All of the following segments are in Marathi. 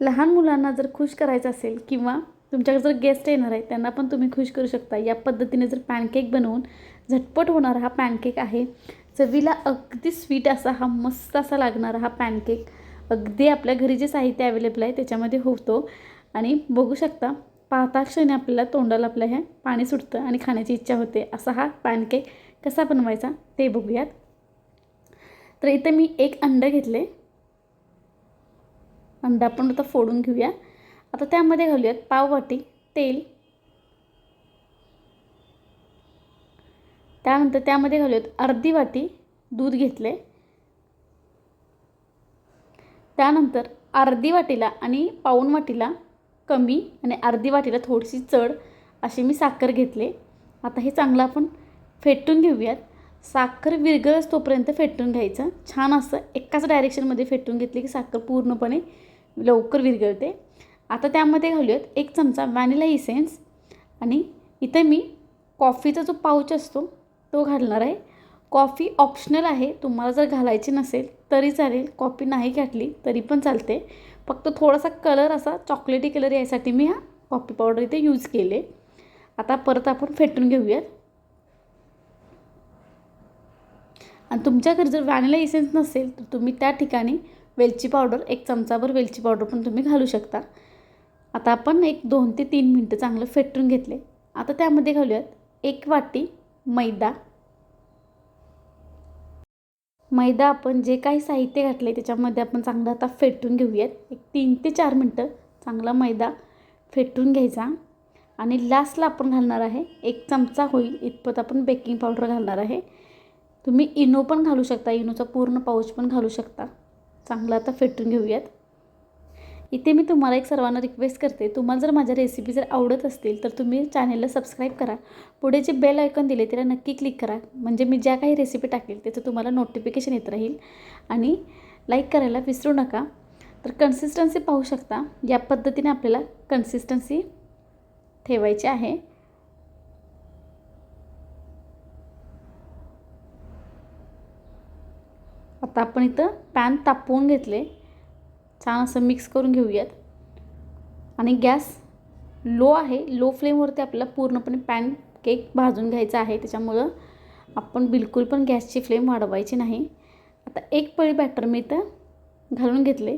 लहान मुलांना जर खुश करायचं असेल किंवा तुमच्याकडे जर गेस्ट येणार आहे त्यांना पण तुम्ही खुश करू शकता. या पद्धतीने जर पॅनकेक बनवून झटपट होणारा हा पॅनकेक आहे चवीला अगदी स्वीट असा हा मस्त असा लागणारा हा पॅनकेक अगदी आपल्या घरी जे साहित्य अवेलेबल आहे त्याच्यामध्ये होतो. आणि बघू शकता पाहता क्षणी आपल्याला तोंडाला आपल्या हे पाणी सुटतं आणि खाण्याची इच्छा होते. असा हा पॅनकेक कसा बनवायचा ते बघूयात. तर इथे मी एक अंडं घेतले. अंडा आपण आता फोडून घेऊया. आता त्यामध्ये घालूयात पाववाटी तेल. त्यानंतर त्यामध्ये घालूयात अर्धी वाटी दूध घेतले त्यानंतर अर्धी वाटीला आणि पाऊण वाटीला कमी आणि अर्धी वाटीला थोडीशी चढ अशी मी साखर घेतले. आता हे चांगलं आपण फेटून घेऊयात. साखर विरगळच तोपर्यंत फेटून घ्यायचं. छान असं एकाच डायरेक्शनमध्ये फेटून घेतली की साखर पूर्णपणे लवकर विरघळते. आता त्यामध्ये घालूयात एक चमचा व्हॅनिला इसेन्स आणि इथे मी कॉफीचा जो पाऊच असतो तो घालणार आहे. कॉफी ऑप्शनल आहे तुम्हाला जर घालायची नसेल तरी चालेल. कॉफी नाही घातली तरी पण चालते. फक्त थोडासा कलर असा चॉकलेटी कलर यासाठी मी हा कॉफी पावडर इथे यूज केले. आता परत आपण फेटून घेऊयात. आणि तुमच्याकडे जर व्हॅनिला इसेन्स नसेल तर तुम्ही त्या ठिकाणी वेलची पावडर एक चमचाभर वेलची पावडर पण तुम्ही घालू शकता. आता आपण एक दोन ते तीन मिनटं चांगलं फेटून घेतले. आता त्यामध्ये घालूयात एक वाटी मैदा. मैदा आपण जे काही साहित्य घातले त्याच्यामध्ये आपण चांगलं आता फेटून घेऊयात. एक तीन ते चार मिनटं चांगला मैदा फेटून घ्यायचा. आणि लास्टला आपण घालणार आहे एक चमचा होईल इतपत आपण बेकिंग पावडर घालणार आहे. तुम्ही इनो पण घालू शकता इनोचा पूर्ण पाऊच पण घालू शकता. चांगलं आता फेटून घेऊयात. इथे मी तुम्हाला एक सर्वांना रिक्वेस्ट करते. तुम्हाला जर माझ्या रेसिपी जर आवडत असतील तर तुम्ही चॅनेलला सबस्क्राईब करा. पुढे जे बेल आयकॉन दिले त्याला नक्की क्लिक करा. म्हणजे मी ज्या काही रेसिपी टाकेल त्याचं तुम्हाला नोटिफिकेशन येत राहील. आणि लाईक करायला विसरू नका. तर कन्सिस्टन्सी पाहू शकता. या पद्धतीने आपल्याला कन्सिस्टन्सी ठेवायची आहे. आता आपण इथं पॅन तापवून घेतले. छान असं मिक्स करून घेऊयात. आणि गॅस लो आहे. लो फ्लेमवरती आपल्याला पूर्णपणे पॅन केक भाजून घ्यायचा आहे. त्याच्यामुळं आपण बिलकुल पण गॅसची फ्लेम वाढवायची नाही. आता एक पळी बॅटर मी इथं घालून घेतले.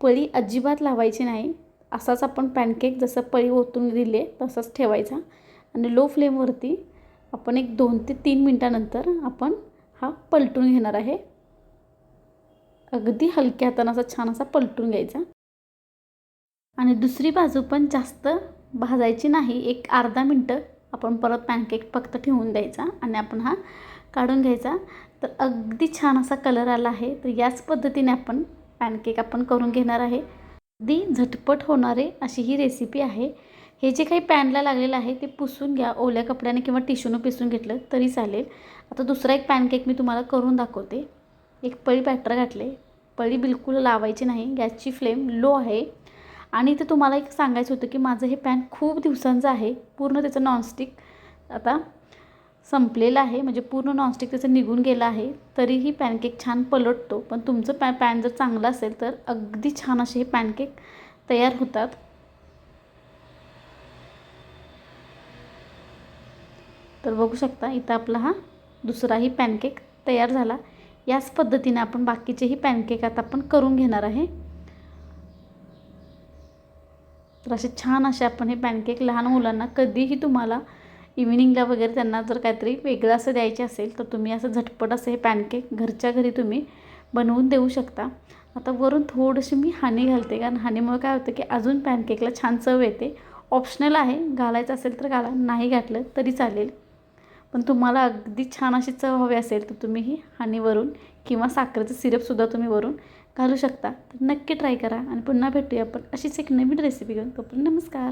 पळी अजिबात लावायची नाही. असाच आपण पॅनकेक जसं पळी ओतून दिले तसंच ठेवायचा. आणि लो फ्लेमवरती आपण एक दोन ते तीन मिनटानंतर आपण हा पलटून घेणार आहे. अगदी हलक्या हातानं असा छान असा पलटून घ्यायचा. आणि दुसरी बाजू पण जास्त भाजायची नाही एक अर्धा मिनटं आपण परत पॅनकेक फक्त ठेवून द्यायचा आणि आपण हा काढून घ्यायचा. तर अगदी छान असा कलर आला आहे. तर याच पद्धतीने आपण पॅनकेक आपण करून घेणार आहे. अगदी झटपट होणारे अशी ही रेसिपी आहे. हे जे काही पॅनला लागलेलं आहे ते पुसून घ्या ओल्या कपड्याने किंवा टिश्यूनं पिसून घेतलं तरी चालेल. आता दुसरा एक पॅनकेक मी तुम्हाला करून दाखवते. एक पळी बॅटर घातले. पळी बिलकुल लावायची नाही. गॅसची फ्लेम लो आहे. आणि इथे तुम्हाला एक सांगायचं होतं की माझं हे पॅन खूप दिवसांचं आहे. पूर्ण त्याचं नॉनस्टिक आता संपलेलं आहे. म्हणजे पूर्ण नॉनस्टिक त्याचं निघून गेलं आहे. तरीही पॅनकेक छान पलटतो. पण तुमचं पॅ पॅन जर चांगलं असेल तर अगदी छान असे हे पॅनकेक तयार होतात. तर बघू शकता इथं आपला हा दुसराही पॅनकेक तयार झाला. याच पद्धतीने आपण बाकीचेही पॅनकेक आता आपण करून घेणार आहे. तर असे छान असे आपण हे पॅनकेक लहान मुलांना कधीही तुम्हाला इव्हिनिंगला वगैरे त्यांना जर काहीतरी वेगळं असं द्यायचे असेल तर तुम्ही असं झटपट असं हे पॅनकेक घरच्या घरी तुम्ही बनवून देऊ शकता. आता वरून थोडीशी मी हानी घालते कारण हानीमुळे काय होतं की अजून पॅनकेकला छान चव येते. ऑप्शनल आहे घालायचं असेल तर घाला नाही घातलं तरी चालेल. पण तुम्हाला अगदी छान अशी चव हवी असेल तर तुम्ही ही हानीवरून किंवा साखरेचं सिरपसुद्धा तुम्ही वरून घालू शकता. तर नक्की ट्राय करा आणि पुन्हा भेटूया आपण अशीच एक नवीन रेसिपी घेऊन. तोपर्यंत नमस्कार.